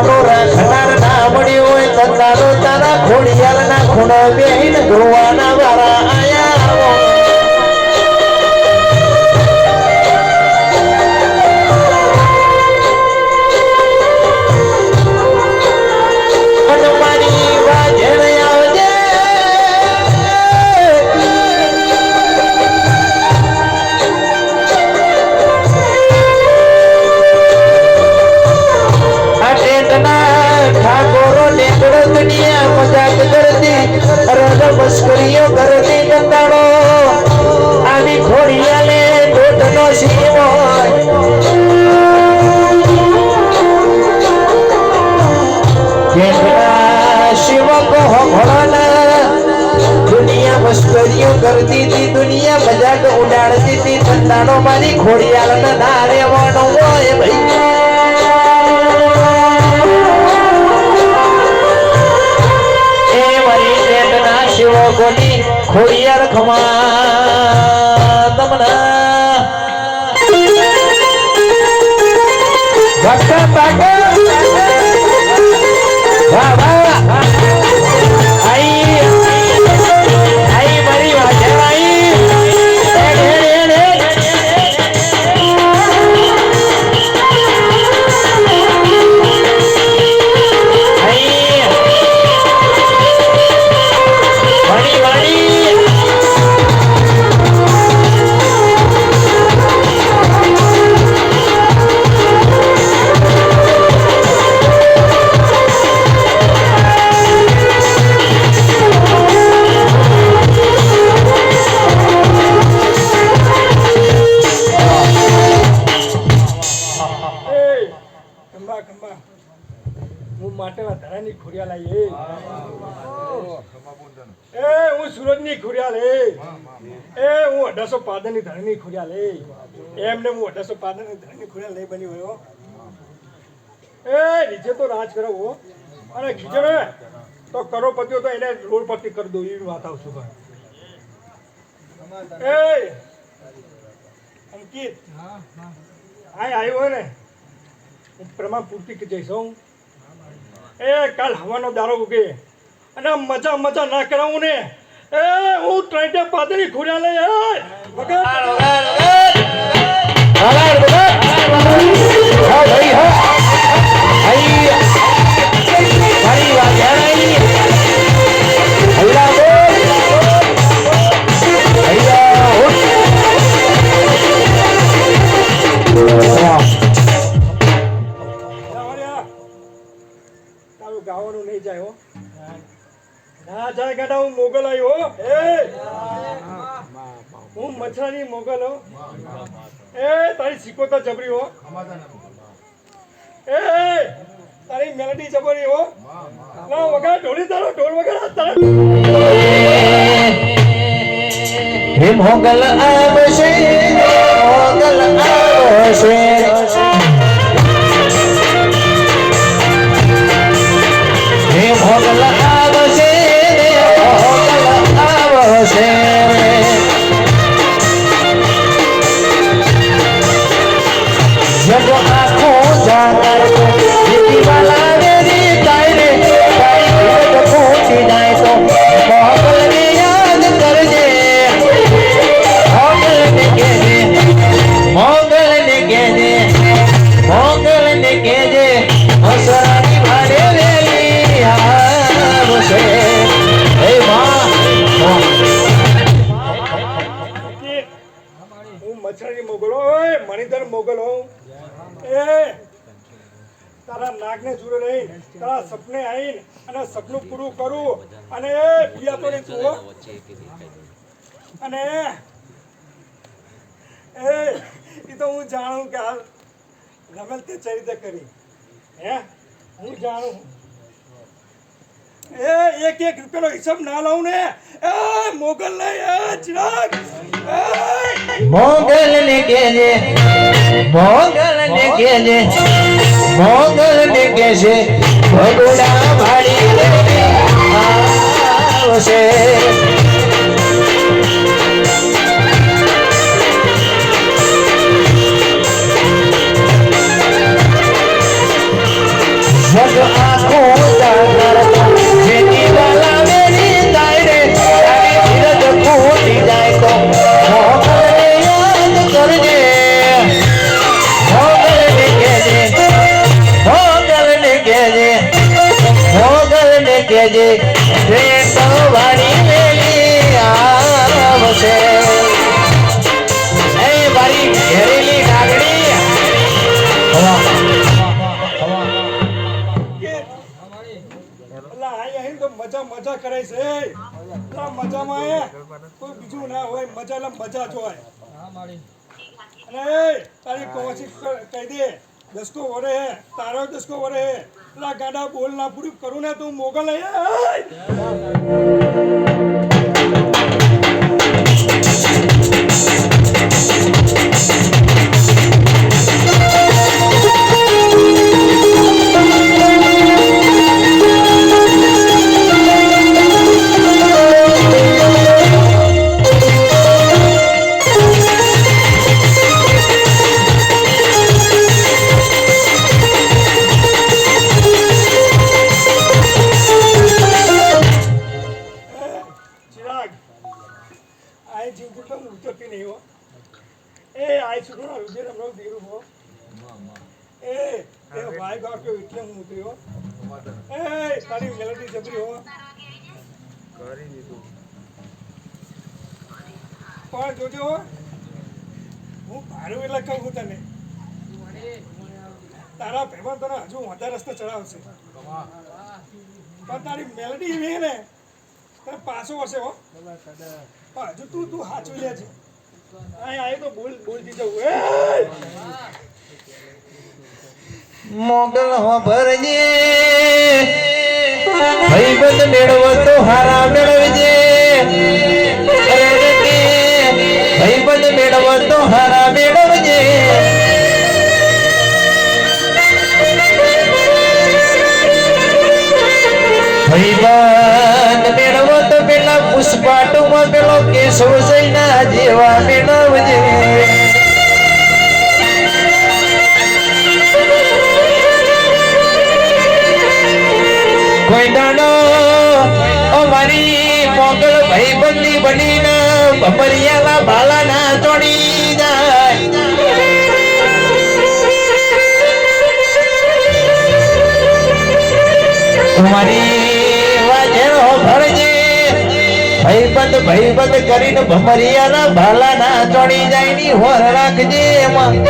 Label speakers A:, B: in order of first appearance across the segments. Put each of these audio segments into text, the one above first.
A: સોનું રાખનાર ના મળ્યું હોય તો તારો ખોડિયાર ધોવાના ટેન્ટના શિવકો હોભળોના, દુનિયા મસ્કરીઓ કરતી દુનિયા મજાક ઉડાડતી હતી કંટાળો મારી ખોડિયાલ ના રહેવાનો હોય ભાઈ. એ ખોડિયાર ખમા
B: પાદરની ધરણી ખોડિયા લઈ એમને હું અઢારસો પાદરની ધરણી ખોડિયા લઈ બની હોય એ, નીચે તો રાજ કરો હો. અને ખીચડે, તો કરોડપતિઓ તો એને રોડપતિ કરી દો એવી વાત આવશું ભાઈ એ, અંકિત હા આવ્યો હોય ને. હું પ્રમાણ પૂર્તિ કે જઈશ હું એ, કાલ હવાનો દારો ઉગે. અને મજા મજા ના કરાવું ને. એ હું ટ્રેન્ટે પાતળી ખુર્યા લઈ. તારું ગાવાનું નહીં જાય હો. ના ગાડા હું મોગલ આવ્યો હો. હું મચ્છરાની મોગલ એ, તારી સિક્કો તો જબરી હો. એ, તારી મેલડી જબરી હો. ના, વગર ઢોળી તારો ઢોલ વગર તારા.
A: હે મોગલ આવશે મોગલ આવશે. હે મોગલ હું
B: મચ્છરની મોગલ ઓય મણિધર મોગલ હોઉં એ, તારા નાગને જુરે રહી, તારા સપને આવીને અને સપનું પૂરું કરું અને એ પિયા તો નહીં તું અને એ એ તો હું જાણું કે આ ગમે તે ચરિત્ર કરી. હે? હું જાણું. એ, એક એક રૂપિયાનો હિસાબ ના લાવું ને? એ, મોગલ ને એ, ચિરાગ! એ!
A: મોગલને કહેજે મોગલને કહેજે મોગલ ને છે ભગોડા ભાડી આવશે. ટ્રેન તો વાળી વેલી આવશે. એ મારી ઘેરેલી
B: મજા મજા કરે છે. મજામાં એ કોઈ બીજું ના હોય, મજા મજા જ હોય. અને તારી કહી દે. દસકો વરે હે, તારો દસકો વરે હે. પેલા ગાડા બોલ ના પૂરું કરું ને તું મોગલ લઈ એ એ ભાઈ ગા કે એટલે હું ઉતર્યો એ, તારી મેલડી જબરી, હો. પણ જોજો, હું. ભારું એટલે કહું છું તને. તારા ભેમા તને હજુ વધારે રસ્તે ચડાવશે. પણ તારી મેલડી એવી ને, તને પાછો હશે, હો. હજુ તું તું સાચવી લેજે.
A: મોગલ હો ભરજે ભૈબત મેળવો તો હારા મેળવજે ભૈબત મેળવો તો હારા મેળવજે ભૈબત મેળવો તો પેલા પુષ્પાટુમાં પેલો કેશવ સૈના જેવા મેળવજે. કોઈ દાડો અમારી મોગલ ભાઈ બંદી બનીને ભમરિયાના ભાલાના ચોડી જાય. તમારી વાજે ભરજે ભાઈબંધ ભયબંધ કરીને ભમરિયાના ભાલાના ચોડી જાય ની હોર રાખજે એમાં.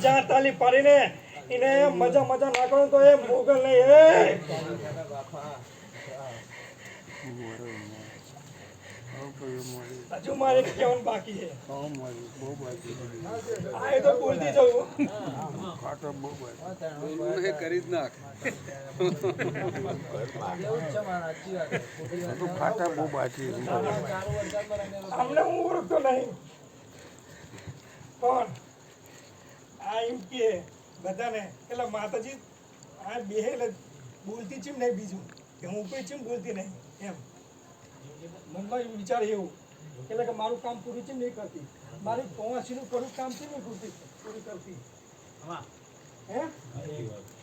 B: જ્યાં તાલી પાડીને એને મજા મજા ના તો એ મોગલ નહીં, એ. હજુ મારે કહેવાનું બાકી છે. હા, એ તો બોલતી જવું.
C: કરી જ નાખ
B: અમને હું ઓળખતો નહીં. પણ આ એમ કે બધાને એટલે માતાજી, આ બે એટલે બોલતી ચીમ નહીં બીજું? કે હું કોઈ ચીમ બોલતી નહીં? એમ. મનમાં એવું વિચાર એવું. એટલે કે મારું કામ પૂરું ચીમ નહીં કરતી. મારી પહોંચીનું કરું કામ ચીમ નહીં પૂરતી, પૂરી કરતી. હે?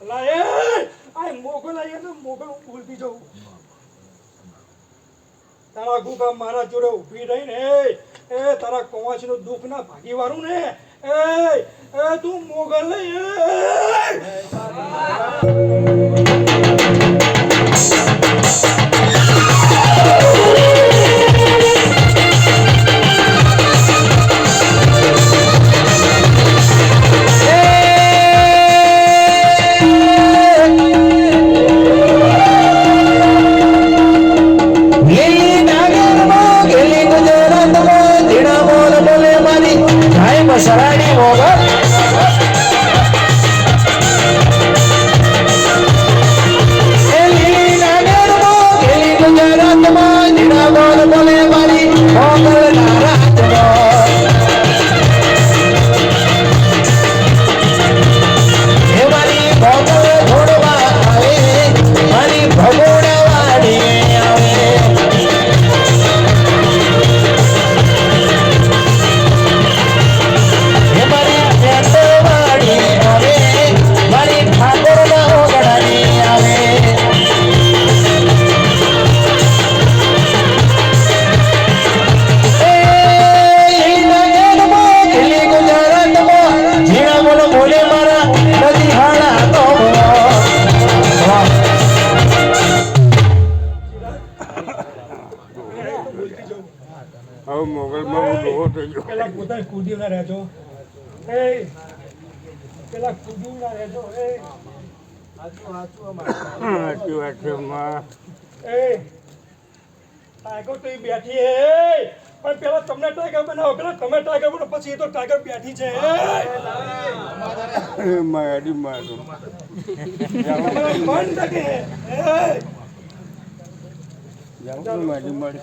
B: અલા, એ, આ મોગલ આવીએ તો મોગલ હું બોલતી જઉં. તારા ગુગા મારા જોડે ઊભી રહીને, એ, તારા કવાચનું દુઃખ ના ભાગી વાળું ને એ તું મોગલ નહીં
A: શરાડી વગર
C: સાચી વાત છે
B: એ ટાઈગર તો એ બેઠી હે પણ પેલા તમને ટાઈગર બનાવો પેલા તમે ટાઈગર બનો પછી એ તો ટાઈગર બેઠી છે
C: એ. મારી મારું
B: તમારા તકે
C: જાઉં મારી